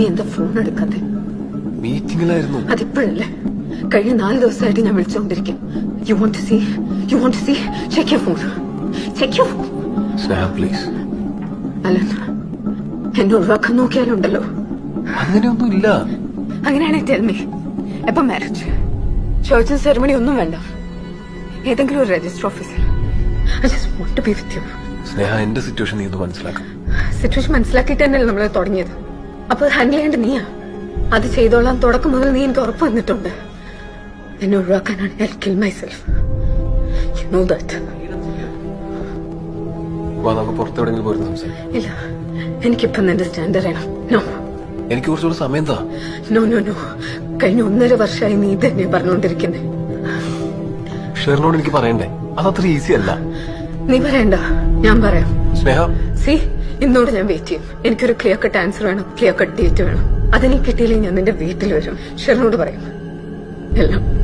നീ എന്താ ഫോൺ എടുക്കാതെ മീറ്റിംഗിലായിരുന്നു അതിപ്പോഴല്ലേ? കഴിഞ്ഞ നാല് ദിവസമായിട്ട് ഞാൻ വിളിച്ചുകൊണ്ടിരിക്കും you want to see you want to see check you phone check you phone please അല്ല എന്നെ ഒഴിവാക്കാൻ നോക്കിയാലുണ്ടല്ലോ. അങ്ങനെയൊന്നും ഇല്ല അങ്ങനെയാണെങ്കിൽ ടെൽമി എപ്പം മാരേജ് ചോദിച്ച സെറമണി ഒന്നും വേണ്ട. ഏതെങ്കിലും ഒരു രജിസ്റ്റർ ഓഫീസിൽ I just want to be with you Sneha എന്റെ സിറ്റുവേഷൻ നീ ഒന്ന് മനസ്സിലാക്കും. സിറ്റുവേഷൻ മനസ്സിലാക്കിയിട്ട് തന്നെയല്ലേ നമ്മൾ തുടങ്ങിയത്? അപ്പൊ ഹാൻഡിൽ ചെയ്യേണ്ട നീയാ? അത് ചെയ്തോളാം തുടക്കം മുതൽ നീ എനിക്ക് ഉറപ്പ് വന്നിട്ടുണ്ട് എന്നെ ഒഴിവാക്കാനാണ് I kill myself you know that ഇല്ല. എനിക്കിപ്പം നിന്റെ സ്റ്റാൻഡേർഡ് വേണം നോ എനിക്ക് കുറച്ചുകൂടെ സമയം താ. നോ നോ നോ കഴിഞ്ഞ ഒന്നര വർഷമായി നീ തന്നെ പറഞ്ഞുകൊണ്ടിരിക്കുന്നേ. ഷെറിനോട് എനിക്ക് പറയണ്ടേ? അതത്ര ഈസി അല്ല. നീ പറയണ്ട. ഞാൻ പറയാം. സി ഇന്നോട് ഞാൻ വെയിറ്റ് ചെയ്യും. എനിക്കൊരു ക്ലിയർ കട്ട് ആൻസർ വേണം. ക്ലിയർ കട്ട് ഡേറ്റ് വേണം. അതെനിക്ക് കിട്ടിയില്ലെങ്കിൽ ഞാൻ നിന്റെ വീട്ടിൽ വരും. ഷെറിനോട് പറയും. എല്ലാം.